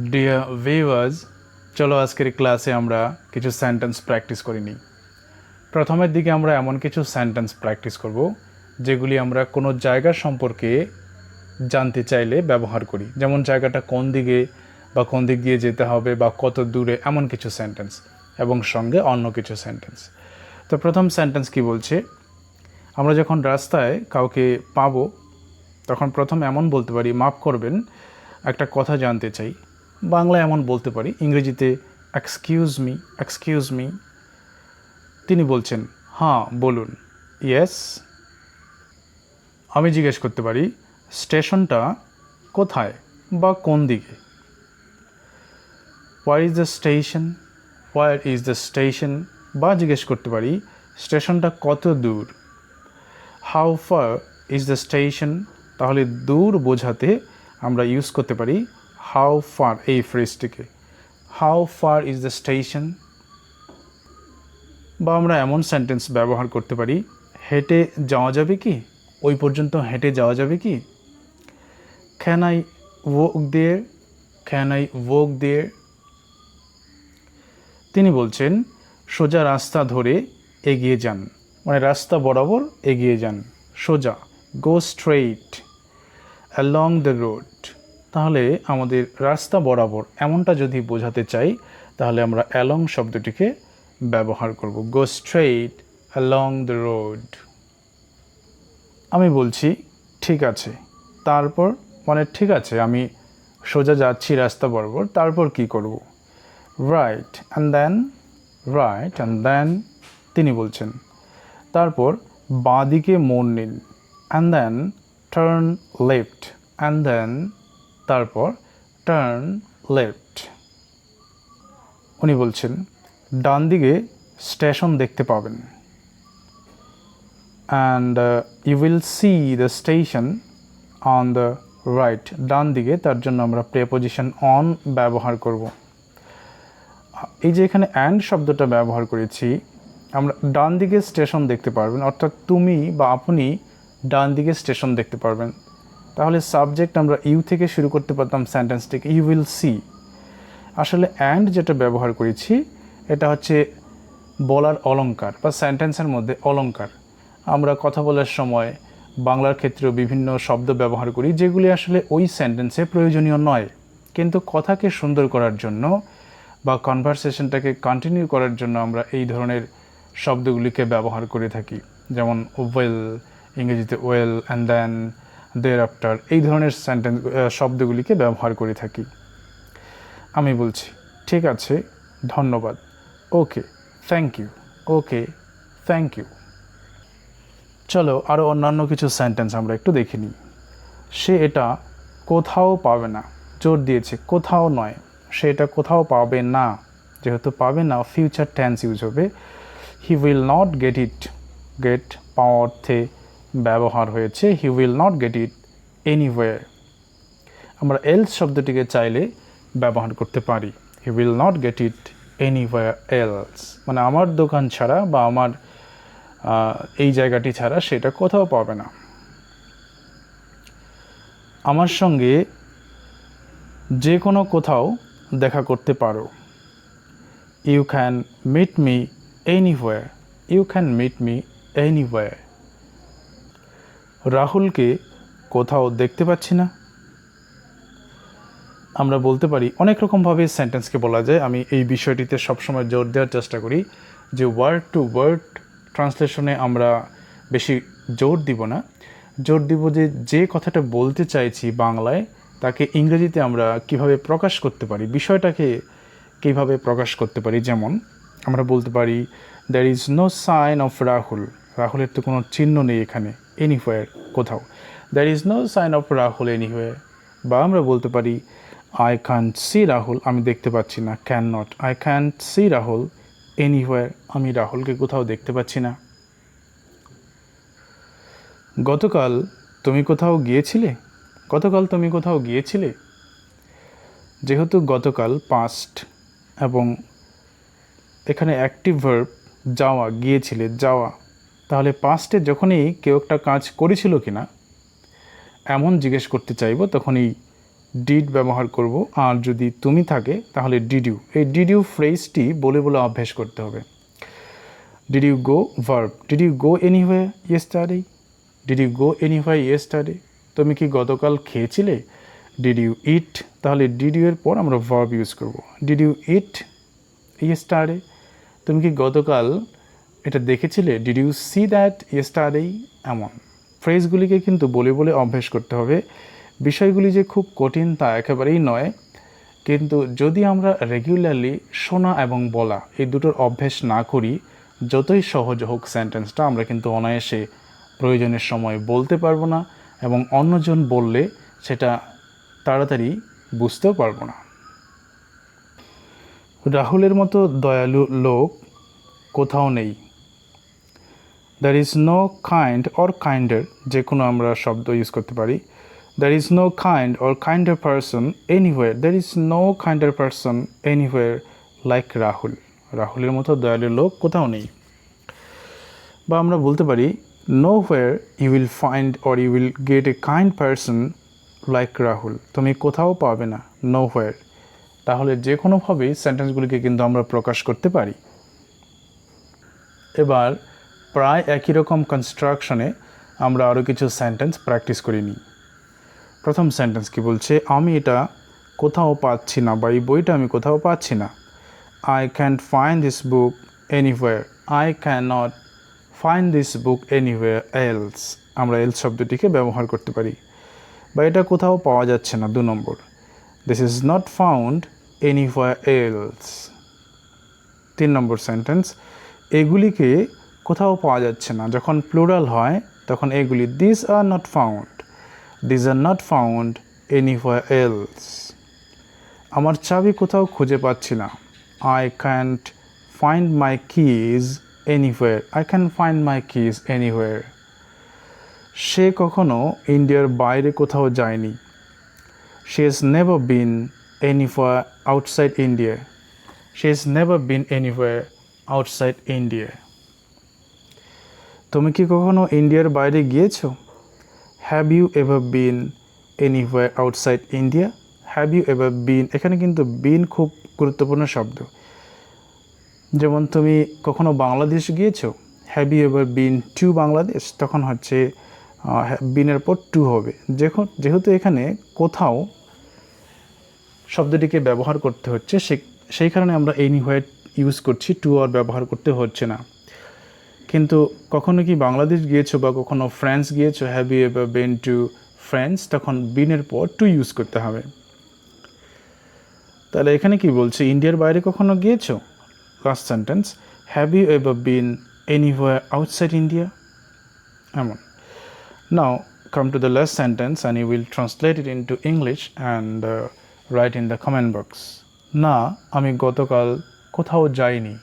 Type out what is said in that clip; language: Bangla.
ডিয়ার ভিউয়ার্স চলো আজকের ক্লাসে আমরা কিছু সেন্টেন্স প্র্যাকটিস করে নিই। প্রথমের দিকে আমরা এমন কিছু সেন্টেন্স প্র্যাকটিস করব, যেগুলি আমরা কোনো জায়গা সম্পর্কে জানতে চাইলে ব্যবহার করি। যেমন জায়গাটা কোন দিকে বা কোন দিক দিয়ে যেতে হবে বা কত দূরে, এমন কিছু সেন্টেন্স এবং সঙ্গে অন্য কিছু সেন্টেন্স তো প্রথম সেন্টেন্স কি বলছে? আমরা যখন রাস্তায় কাউকে পাবো, তখন প্রথম এমন বলতে পারি, মাফ করবেন, একটা কথা জানতে চাই। বাংলা এমন বলতে পারি, ইংরেজিতে এক্সকিউজ মি এক্সকিউজ মি তিনি বলছেন হ্যাঁ বলুন। ইয়েস আমি জিজ্ঞেস করতে পারি, স্টেশনটা কোথায় বা কোন দিকে? Where is the station where is the station বা জিজ্ঞেস করতে পারি, স্টেশনটা কত দূর? How far is the station তাহলে দূর বোঝাতে আমরা ইউজ করতে পারি হাউ ফার এই ফ্রেজটিকে how far is the station বা আমরা এমন সেন্টেন্স ব্যবহার করতে পারি, হেঁটে যাওয়া যাবে কি? ওই পর্যন্ত হেঁটে যাওয়া যাবে কি? Can I walk there can I walk there তিনি বলছেন, সোজা রাস্তা ধরে এগিয়ে যান। মানে রাস্তা বরাবর এগিয়ে যান। সোজা go straight along the road তাহলে আমাদের রাস্তা বরাবর এমনটা যদি বোঝাতে চাই, তাহলে আমরা অ্যালং শব্দটিকে ব্যবহার করব। Go straight along the road আমি বলছি, ঠিক আছে। তারপর মানে ঠিক আছে, আমি সোজা যাচ্ছি রাস্তা বরাবর, তারপর কি করব? Right and then right and then তিনি বলছেন। তারপর বাঁ দিকে মোড় নিন। And then turn left and then তারপর টার্ন লেফট উনি বলছেন, ডান দিকে স্টেশন দেখতে পাবেন। And you will see the station on the right ডান দিকে তার জন্য আমরা প্রেপোজিশন অন ব্যবহার করব। এই যে এখানে অ্যান্ড শব্দটা ব্যবহার করেছি, আমরা ডান দিকে স্টেশন দেখতে পারবেন, অর্থাৎ তুমি বা আপনি ডান দিকে স্টেশন দেখতে পারবেন। তাহলে সাবজেক্ট আমরা ইউ থেকে শুরু করতে পারতাম সেন্টেন্সটিকে ইউ উইল সি আসলে অ্যান্ড যেটা ব্যবহার করেছি, এটা হচ্ছে বলার অলঙ্কার বা সেন্টেন্সের মধ্যে অলঙ্কার আমরা কথা বলার সময় বাংলার ক্ষেত্রেও বিভিন্ন শব্দ ব্যবহার করি, যেগুলি আসলে ওই সেন্টেন্সে প্রয়োজনীয় নয়। কিন্তু কথাকে সুন্দর করার জন্য বা কনভারসেশনটাকে কন্টিনিউ করার জন্য আমরা এই ধরনের শব্দগুলিকে ব্যবহার করে থাকি। যেমন ওয়েল ইংরেজিতে well and then thereafter, এই ধরনের সেন্টেন্স শব্দগুলিকে ব্যবহার করে থাকি। আমি বলছি, ঠিক আছে, ধন্যবাদ। Okay thank you okay thank you চলো আরও অন্যান্য কিছু সেন্টেন্স আমরা একটু দেখে নিই। সে এটা কোথাও পাবে না, জোর দিয়েছে, কোথাও নয়, সে এটা কোথাও পাবে না। যেহেতু পাবে না ফিউচার টেন্স ইউজ হবে। He will not get it get পাওয়া অর্থে ব্যবহার হয়েছে he will not get it anyway আমরা এলস শব্দটিকে চাইলে ব্যবহার করতে পারি he will not get it anyway else মানে আমার দোকান ছাড়া বা আমার এই জায়গাটি ছাড়া সেটা কোথাও পাবে না। আমার সঙ্গে যে কোনো কোথাও দেখা করতে পারো। You can meet me anyway you can meet me anyway রাহুলকে কোথাও দেখতে পাচ্ছি না। আমরা বলতে পারি, অনেক রকমভাবে সেন্টেন্সকে বলা যায়। আমি এই বিষয়টিতে সবসময় জোর দেওয়ার চেষ্টা করি যে ওয়ার্ড টু ওয়ার্ড ট্রান্সলেশনে আমরা বেশি জোর দিব না। জোর দিব যে যে কথাটা বলতে চাইছি বাংলায়, তাকে ইংরেজিতে আমরা কীভাবে প্রকাশ করতে পারি, বিষয়টাকে কীভাবে প্রকাশ করতে পারি, যেমন আমরা বলতে পারি there is no sign of Rahul রাহুলের তো কোনো চিহ্ন নেই এখানে এনিহোয়ার কোথাও। There is no sign of Rahul anywhere বা আমরা বলতে পারি আই ক্যান সি রাহুল আমি দেখতে পাচ্ছি না can not I can see Rahul anywhere আমি রাহুলকে কোথাও দেখতে পাচ্ছি না। গতকাল তুমি কোথাও গিয়েছিলে? গতকাল তুমি কোথাও গিয়েছিলে? যেহেতু গতকাল পাস্ট এবং এখানে অ্যাক্টিভ ভার্ব যাওয়া, গিয়েছিলে, যাওয়া তাহলে পাস্টে যখনই কেউ একটা কাজ করেছিল কি না এমন জিজ্ঞেস করতে চাইব, তখনই ডিড ব্যবহার করব। আর যদি তুমি থাকে, তাহলে ডিড ইউ এই ডিড ইউ ফ্রেজটি বলে বলে অভ্যাস করতে হবে। Did you go verb did you go anyway yesterday did you go anyway yesterday তুমি কি গতকাল খেয়েছিলে? ডিড ইউ ইট তাহলে ডিড ইউ এর পর আমরা ভার্ব ইউজ করব। ডিড ইউ ইট ইয়েস্টারডে তুমি কি গতকাল এটা দেখেছিলে? ডিড ইউ সি দ্যাট ইয়েস্টারডেই এমন। ফ্রেজগুলিকে কিন্তু বলে বলে অভ্যেস করতে হবে। বিষয়গুলি যে খুব কঠিন তা একেবারেই নয়। কিন্তু যদি আমরা রেগুলারলি শোনা এবং বলা এই দুটোর অভ্যেস না করি, যতই সহজ হোক সেন্টেন্সটা আমরা কিন্তু অনায়াসে প্রয়োজনের সময় বলতে পারব না এবং অন্যজন বললে সেটা তাড়াতাড়ি বুঝতেও পারব না। রাহুলের মতো দয়ালু লোক কোথাও নেই। There is no kind or kinder যে কোনো আমরা শব্দ ইউজ করতে পারি। There is no kind or kinder person anywhere there is no kinder person anywhere like Rahul রাহুলের মতো দয়ালু লোক কোথাও নেই। বা আমরা বলতে পারি nowhere you will find or you will get a kind person like Rahul তুমি কোথাও পাবে না নো হোয়ার তাহলে যে কোনোভাবেই সেন্টেন্সগুলিকে কিন্তু আমরা প্রকাশ করতে পারি। এবার প্রায় একই রকম কনস্ট্রাকশনে আমরা আরও কিছু সেন্টেন্স প্র্যাকটিস করে নিই প্রথম সেন্টেন্স কি বলছে, আমি এটা কোথাও পাচ্ছি না বা এই বইটা আমি কোথাও পাচ্ছি না। I can find this book anywhere I can not find this book anywhere else আমরা এলস শব্দটিকে ব্যবহার করতে পারি। বা এটা কোথাও পাওয়া যাচ্ছে না, দু নম্বর। This is not found anywhere else তিন নম্বর সেন্টেন্স এগুলিকে কোথাও পাওয়া যাচ্ছে না। যখন প্লুরাল হয়, তখন এগুলি this are not found this are not found anywhere else আমার চাবি কোথাও খুঁজে পাচ্ছি না। I can't find my keys anywhere I can find my keys anywhere সে কখনো ইন্ডিয়ার বাইরে কোথাও যায়নি। She has never been anywhere outside India she has never been anywhere outside India তুমি কি কখনো ইন্ডিয়ার বাইরে গিয়েছো? Have you ever been any anywhere outside India have you ever been এখানে কিন্তু বিন খুব গুরুত্বপূর্ণ শব্দ। যেমন তুমি কখনো বাংলাদেশ গিয়েছো? Have you ever been to Bangladesh তখন হচ্ছে বিনের পর টু হবে। যখন যেহেতু এখানে কোথাও শব্দটিকে ব্যবহার করতে হচ্ছে সেই কারণে আমরা এনিহোয়ার ইউজ করছি টু আর ব্যবহার করতে হচ্ছে না। কিন্তু কখনো কি বাংলাদেশ গিয়েছো বা কখনো ফ্রান্স গিয়েছো? Have you ever been to France তখন বিনের পর টু ইউজ করতে হবে। তাহলে এখানে কি বলছে? ইন্ডিয়ার বাইরে কখনো গিয়েছো? Last sentence have you ever been anywhere outside India এমন। Now come to the last sentence and you will translate it into English and uh, write in the comment box. না আমি গতকাল কোথাও যাইনি।